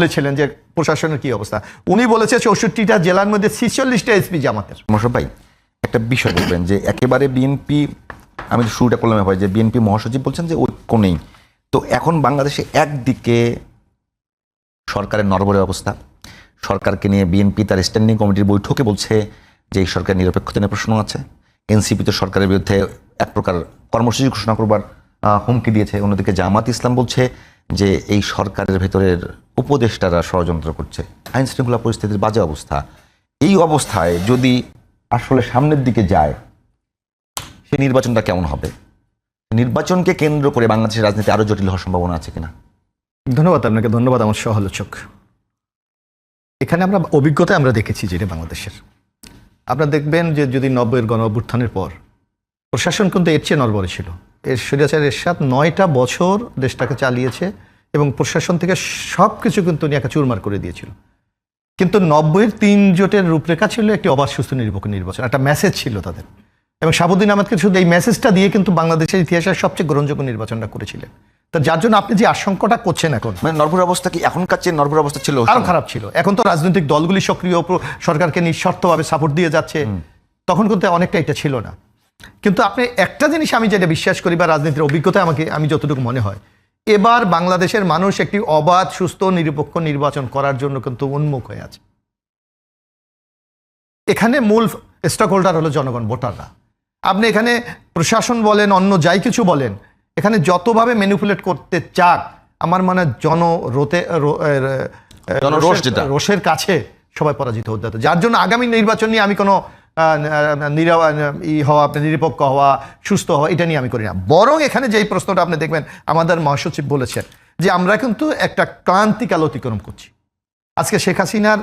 বলেছিলেন যে প্রশাসনের কি অবস্থা। উনি বলেছে চৌষট্টিটা জেলার মধ্যে ছিচল্লিশটা এসপি জামাতের ভাই একটা বিষয় দেখবেন যে একেবারে বিএনপি, আমি শুরুটা করলাম ভাই যে বিএনপি মহাসচিব বলছেন যে ঐক্য নেই। তো এখন বাংলাদেশে একদিকে সরকারের নরবরের অবস্থা, সরকারকে নিয়ে বিএনপি তার স্ট্যান্ডিং কমিটির বৈঠকে বলছে যে এই সরকার নিরপেক্ষতা নিয়ে প্রশ্ন আছে। এনসিপি তো সরকারের বিরুদ্ধে এক প্রকার কর্মসূচি ঘোষণা করবার হুমকি দিয়েছে। অন্যদিকে জামাত ইসলাম বলছে যে এই সরকারের ভেতরের উপদেষ্টারা ষড়যন্ত্র করছে আইন শৃঙ্খলা পরিস্থিতির বাজে অবস্থা। এই অবস্থায় যদি আসলে সামনের দিকে যায়, সে নির্বাচনটা কেমন হবে? নির্বাচনকে কেন্দ্র করে বাংলাদেশের রাজনীতি আরও জটিল হওয়ার সম্ভাবনা আছে কিনা? ধন্যবাদ আপনাকে, ধন্যবাদ আমার সহালোচক। এখানে আমরা অভিজ্ঞতা আমরা দেখেছি যেটা বাংলাদেশের। আপনারা দেখবেন যে যদি নব্বইয়ের গণ অভ্যুত্থানের পর প্রশাসন কিন্তু এর চেয়ে নরবরে ছিল। এর স্বৈরাচার এরশাদ নয়টা বছর দেশটাকে চালিয়েছে এবং প্রশাসন থেকে সব কিছু কিন্তু উনি একটা চুরমার করে দিয়েছিল। কিন্তু নব্বইয়ের তিন জোটের রূপরেখা ছিল একটি অবাধ সুস্থ নিরপেক্ষ নির্বাচন একটা মেসেজ ছিল তাদের। এবং শাহাবুদ্দিন আহমেদকে শুধু এই মেসেজটা দিয়ে কিন্তু বাংলাদেশের ইতিহাসের সবচেয়ে গ্রহণযোগ্য নির্বাচনটা করেছিলেন। তো যার জন্য আপনি যে আশঙ্কাটা করছেন এখন মানে নরভর অবস্থা কি এখনকার চেয়ে নরভর অবস্থা ছিল আরও খারাপ ছিল। এখন তো রাজনৈতিক দলগুলি সক্রিয় সরকারকে নিঃশর্তভাবে সাপোর্ট দিয়ে যাচ্ছে। তখন কিন্তু অনেকটা এটা ছিল না। কিন্তু আপনি একটা জিনিস আমি যেটা বিশ্বাস করি বা রাজনীতির অভিজ্ঞতা আমাকে আমি যতটুকু মনে হয় এবার বাংলাদেশের মানুষ একটি অবাধ সুস্থ নিরপেক্ষ নির্বাচন করার জন্য কিন্তু উন্মুখ হয়ে আছে। এখানে মূল স্টক হোল্ডার হলো জনগণ ভোটাররা। আপনি এখানে প্রশাসন বলেন অন্য যাই কিছু বলেন এখানে যতভাবে ম্যানিপুলেট করতে চাক আমার মানে জন রোতে রোষের- কাছে সবাই পরাজিত হতে হতো যার জন্য আগামী নির্বাচন নিয়ে আমি কোনো ই হওয়া, আপনি নিরপেক্ষ হওয়া, সুস্থ হওয়া, এটা নিয়ে আমি করি না। বরং এখানে যেই প্রশ্নটা আপনি দেখবেন, আমাদের মহাসচিব বলেছেন যে, আমরা কিন্তু একটা ক্লান্তিকাল অতিক্রম করছি। আজকে শেখ হাসিনার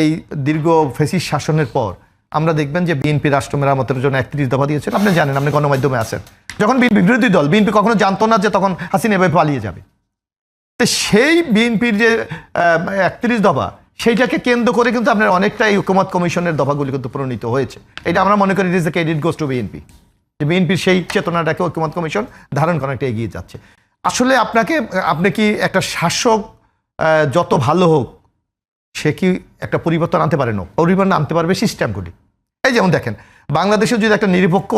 এই দীর্ঘ ফেসিস শাসনের পর আমরা দেখবেন যে, বিএনপি রাষ্ট্র মেরামতের জন্য একত্রিশ দফা দিয়েছেন। আপনি জানেন, আপনি গণমাধ্যমে আছেন। যখন বিএনপি বিরোধী দল, বিএনপি কখনো জানতো না যে, তখন হাসিনা এভাবে পালিয়ে যাবে। সেই বিএনপির যে একত্রিশ দফা সেইটাকে কেন্দ্র করে কিন্তু আপনার অনেকটা এই কমিশনের দফাগুলি কিন্তু প্রণীত হয়েছে। এটা আমরা মনে করি it is the credit goes to BNP যে বিএনপির সেই চেতনাটাকে ঐক্যমত কমিশন ধারণ করা একটা এগিয়ে যাচ্ছে। আসলে আপনাকে আপনি কি একটা শাসক যত ভালো হোক সে কি একটা পরিবর্তন আনতে পারে? না পরিবর্তন আনতে পারবে সিস্টেমগুলি এই যেমন দেখেন বাংলাদেশে যদি একটা নিরপেক্ষ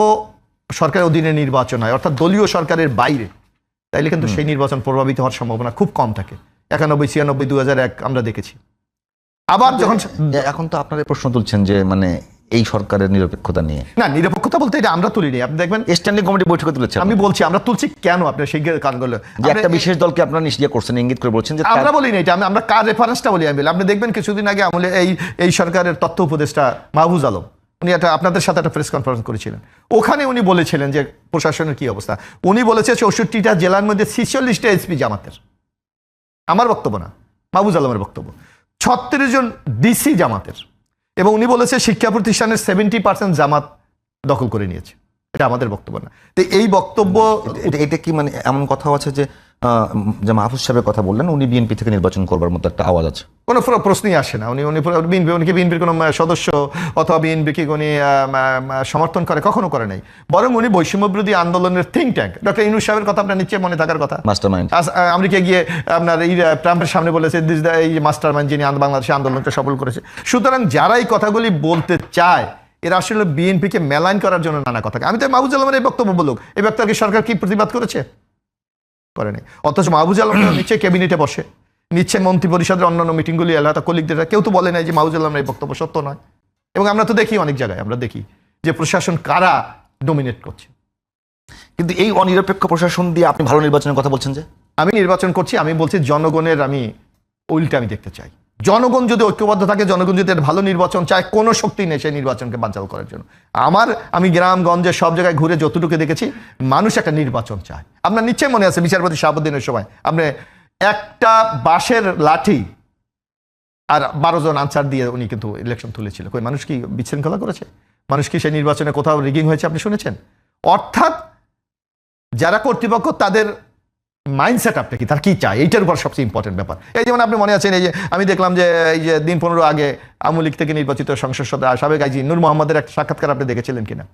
সরকারের অধীনে নির্বাচন হয় অর্থাৎ দলীয় সরকারের বাইরে তাইলে কিন্তু সেই নির্বাচন প্রভাবিত হওয়ার সম্ভাবনা খুব কম থাকে। একানব্বই ছিয়ানব্বই দু এক আমরা দেখেছি। আবার যখন এখন তো আপনারা প্রশ্ন তুলছেন যে মানে এই সরকারের নিরপেক্ষতা নিয়ে। না নিরপেক্ষতা বলতে এটা আমরা তুলিনি। আপনি দেখবেন স্ট্যান্ডিং কমিটি বৈঠকে তুলেছেন। আমি বলছি আমরা তুলছি কেন আপনার সেই কারণগুলো? যে একটা বিশেষ দলকে আপনারা নিশ্চয় করছেন ইঙ্গিত করে বলছেন যে আমরা বলি না এটা আমরা কার রেফারেন্সটা বলি আমি আপনি দেখবেন কিছুদিন আগে আমলে এই এই সরকারের তথ্য উপদেষ্টা মাহবুজ আলম উনি একটা আপনাদের সাথে একটা প্রেস কনফারেন্স করেছিলেন। ওখানে উনি বলেছিলেন যে প্রশাসনের কি অবস্থা? উনি বলেছে চৌষট্টিটা জেলার মধ্যে ছিচল্লিশটা এসপি জামাতের। আমার বক্তব্য না মাহবুজ আলমের বক্তব্য। ছত্রিশ জন ডিসি জামাতের। এবং উনি বলেছে শিক্ষা প্রতিষ্ঠানের সেভেন্টি পার্সেন্ট জামাত দখল করে নিয়েছে। এটা আমাদের বক্তব্য না। তো এই বক্তব্য এটা- কি মানে এমন কথা আছে যে যে মাহফুজ সাহেবের কথা বললেন উনি বিএনপি থেকে নির্বাচন করবার মতো একটা আওয়াজ আছে। কোনো প্র- প্রশ্নই আসে না। উনি উনি বিএনপি উনিকে বিএনপির কোনো সদস্য অথবা বিএনপিকে উনি সমর্থন করে? কখনো করে নাই। বরং উনি বৈষম্য বিরোধী আন্দোলনের থিঙ্ক ট্যাঙ্ক ডক্টর ইনু সাহেবের কথা আপনার নিশ্চয়ই মনে থাকার কথা। মাস্টার মাইন্ড আমেরিকা গিয়ে আপনার এই ট্রাম্পের সামনে বলেছে দিস দ্য এই মাস্টার মাইন্ড যিনি বাংলাদেশে আন্দোলনকে সফল করেছে। সুতরাং যারা এই কথাগুলি বলতে চায় এরা আসলে বিএনপিকে মেলাইন করার জন্য নানা কথা। আমি তো মাহবুজ আলমের এই বক্তব্য বলুক। এই বক্তব্যকে সরকার কি প্রতিবাদ করেছে? করেনি অথচ মাহবুজ আলম নিচ্ছে ক্যাবিনেটে বসে নিচ্ছে মন্ত্রী পরিষদের অন্যান্য মিটিংগুলি এলাকা কলিগদের কেউ তো বলে নাই যে মাহবুজ আলমের এই বক্তব্য সত্য নয়। এবং আমরা তো দেখি অনেক জায়গায় আমরা দেখি যে প্রশাসন কারা ডোমিনেট করছে। কিন্তু এই অনিরপেক্ষ প্রশাসন দিয়ে আপনি ভালো নির্বাচনের কথা বলছেন যে? আমি নির্বাচন করছি আমি বলছি জনগণের আমি উল্টা আমি দেখতে চাই। জনগণ যদি ঐক্যবদ্ধ থাকে, জনগণ যদি ভালো নির্বাচন চায়, কোনো শক্তি নেই সেই নির্বাচনকে বাঞ্চাল করার জন্য। আমার, আমি গ্রামগঞ্জে সব জায়গায় ঘুরে যতটুকু দেখেছি, মানুষ একটা নির্বাচন চায়। আপনার নিশ্চয়ই মনে আছে বিচারপতি শাহাবুদ্দিনের সময়, আপনি একটা বাঁশের লাঠি আর বারো জন আনসার দিয়ে উনি কিন্তু ইলেকশন তুলেছিল। কই, মানুষ কি বিশৃঙ্খলা করেছে? মানুষ কি সেই নির্বাচনে কোথাও রিগিং হয়েছে, আপনি শুনেছেন? অর্থাৎ যারা কর্তৃপক্ষ তাদের মাইন্ডসেট আপটা কি? তার কি চায় এইটার উপর সবচেয়ে ইম্পর্টেন্ট ব্যাপার। এই যেমন আপনি মনে আছেন এই যে আমি দেখলাম যে এই যে দিন পনেরো আগে আওয়ামী লীগ থেকে নির্বাচিত সংসদ সদস্য সাবেক আইজি নূর মোহাম্মদের একটা সাক্ষাৎকার আপনি দেখেছিলেন কিনা?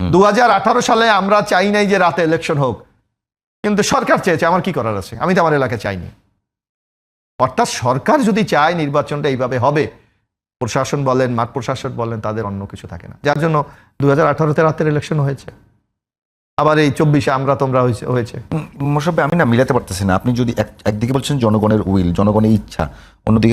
দুহাজার আঠারো সালে আমরা চাই নাই যে রাতে ইলেকশন হোক। কিন্তু সরকার চেয়েছে আমার কি করার আছে? আমি তো আমার এলাকায় চাইনি। অর্থাৎ সরকার যদি চায় নির্বাচনটা এইভাবে হবে প্রশাসন বলেন মাঠ প্রশাসন বলেন তাদের অন্য কিছু থাকে না। যার জন্য দু হাজার আঠারোতে রাতের ইলেকশন হয়েছে। আবার এই চব্বিশে আমরা তোমরা হয়েছে হয়েছে। মোশাবে আমি না মিলাতে পারতেছি না। আপনি যদি এক- একদিকে বলছেন জনগণের উইল, জনগণের ইচ্ছা, অন্যদিকে